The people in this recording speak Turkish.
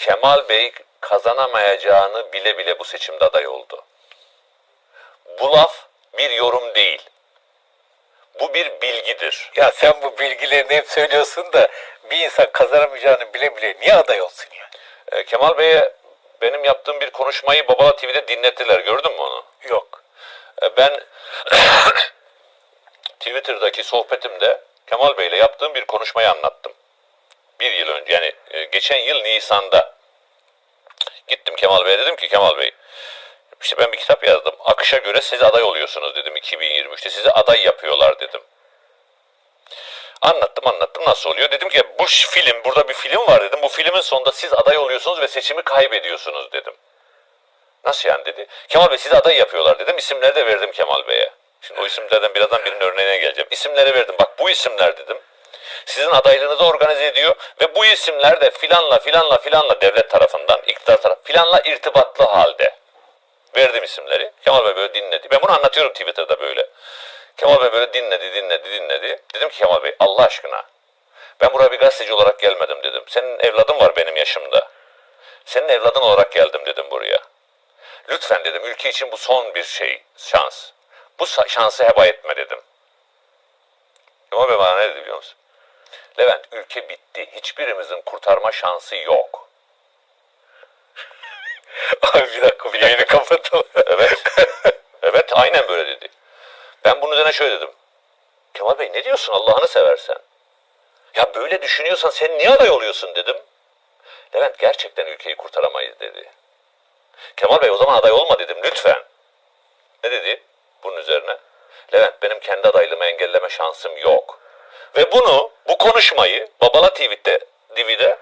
Kemal Bey kazanamayacağını bile bile bu seçimde aday oldu. Bu laf bir yorum değil. Bu bir bilgidir. Ya sen bu bilgilerini hep söylüyorsun da bir insan kazanamayacağını bile bile niye aday olsun ya? Ee, Kemal Bey'e benim yaptığım bir konuşmayı Babala TV'de dinlettiler. Gördün mü onu? Yok. Ee, ben Twitter'daki sohbetimde Kemal Bey'le yaptığım bir konuşmayı anlattım. Bir yıl önce yani e, geçen yıl Nisan'da gittim Kemal Bey'e dedim ki Kemal Bey işte ben bir kitap yazdım. Akışa göre siz aday oluyorsunuz dedim 2023'te. Sizi aday yapıyorlar dedim. Anlattım anlattım nasıl oluyor. Dedim ki bu film burada bir film var dedim. Bu filmin sonunda siz aday oluyorsunuz ve seçimi kaybediyorsunuz dedim. Nasıl yani dedi. Kemal Bey sizi aday yapıyorlar dedim. İsimleri de verdim Kemal Bey'e. Şimdi o isimlerden birazdan birinin örneğine geleceğim. İsimleri verdim. Bak bu isimler dedim. Sizin adaylığınızı organize ediyor ve bu isimler de filanla filanla filanla devlet tarafından, iktidar tarafı filanla irtibatlı halde. Verdim isimleri. Kemal Bey böyle dinledi. Ben bunu anlatıyorum Twitter'da böyle. Kemal Bey böyle dinledi, dinledi, dinledi. Dedim ki Kemal Bey Allah aşkına ben buraya bir gazeteci olarak gelmedim dedim. Senin evladın var benim yaşımda. Senin evladın olarak geldim dedim buraya. Lütfen dedim ülke için bu son bir şey, şans. Bu şansı heba etme dedim. Kemal Bey bana ne dedi biliyor musun? Levent ülke bitti. Hiçbirimizin kurtarma şansı yok. Abi bir dakika bir yayını kapatalım. Evet. evet aynen böyle dedi. Ben bunun üzerine şöyle dedim. Kemal Bey ne diyorsun Allah'ını seversen? Ya böyle düşünüyorsan sen niye aday oluyorsun dedim. Levent gerçekten ülkeyi kurtaramayız dedi. Kemal Bey o zaman aday olma dedim lütfen. Ne dedi bunun üzerine? Levent benim kendi adaylığımı engelleme şansım yok. Ve bunu, bu konuşmayı Babala TV'de, TV'de